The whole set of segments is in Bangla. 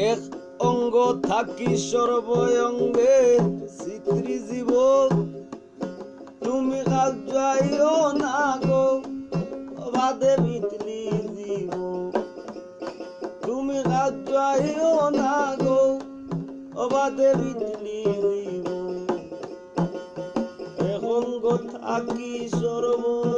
এক অঙ্গ থাকি সর্বঙ্গে চিত্রি জীব তুমি কাল যাইও না গো বাদে বিতলি জীব তুমি কাল যাইও না গো বাদে বিতলি জীব এক অঙ্গ থাকি সর্বঙ্গে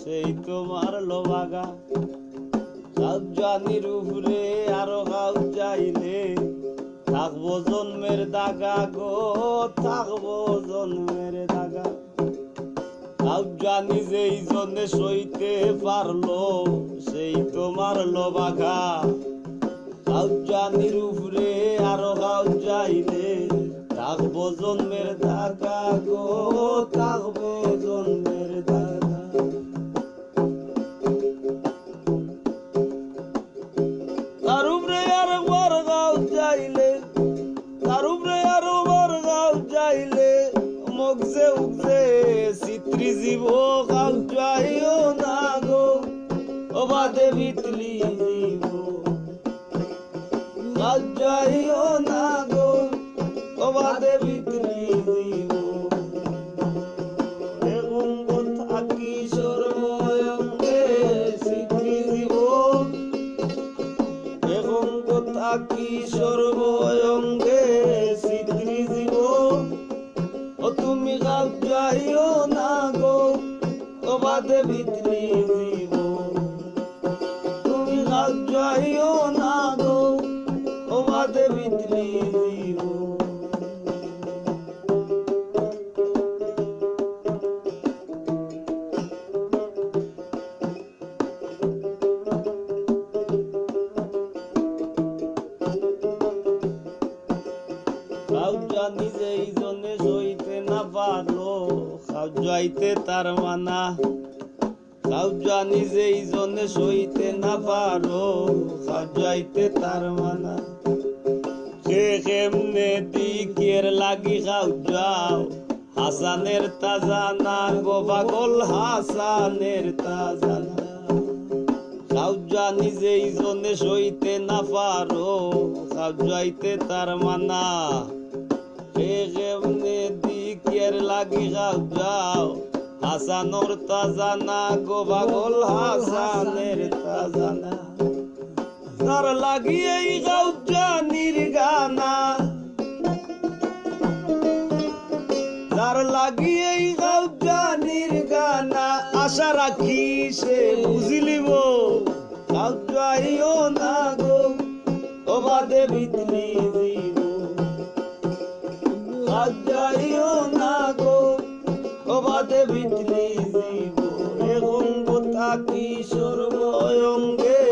সেই তো মারলো বাগা কাউজানির উপরে আরও কাউজাইলে থাকব জন্মের দাগা গো, থাকব জন্মের দাগা। নিজেই জনে সইতে পারল সেই তো মারলো বাঘা কাউজানির উপরে আরও কাউজাইলে থাকব জন্মের দাগা গো, থাকব চিত্রি জীব যাইও না গো ও বাদে বিতলি খাউজা নিজেই জনে না পারল খাউজাইতে তার মানা। খাউজা নিজেই জনে সইতে না পারো খাউজাইতে তার মানা। কে কেমনে দিকের লাগি খাউজাও হাসানের তাজা না গো পাগল, হাসানের তাজা না। খাউজা নিজেই জনে সইতে না পারো খাউজাইতে তার মানা। হে কেমনে দিকের লাগি খাউজাও হাসানোর তাজানা গো পাগল হাসানের তাজানা তার লাগিয়ে খাউজা নির্গানা। তার লাগিয়ে গাউজা নির্গানা। আশা রাখি সে বুঝলিব গাউজাইও না গো। বাদে বিতলি দিব না বাদে বিতলি দিব এখন কি সর্বয়ঙ্গে।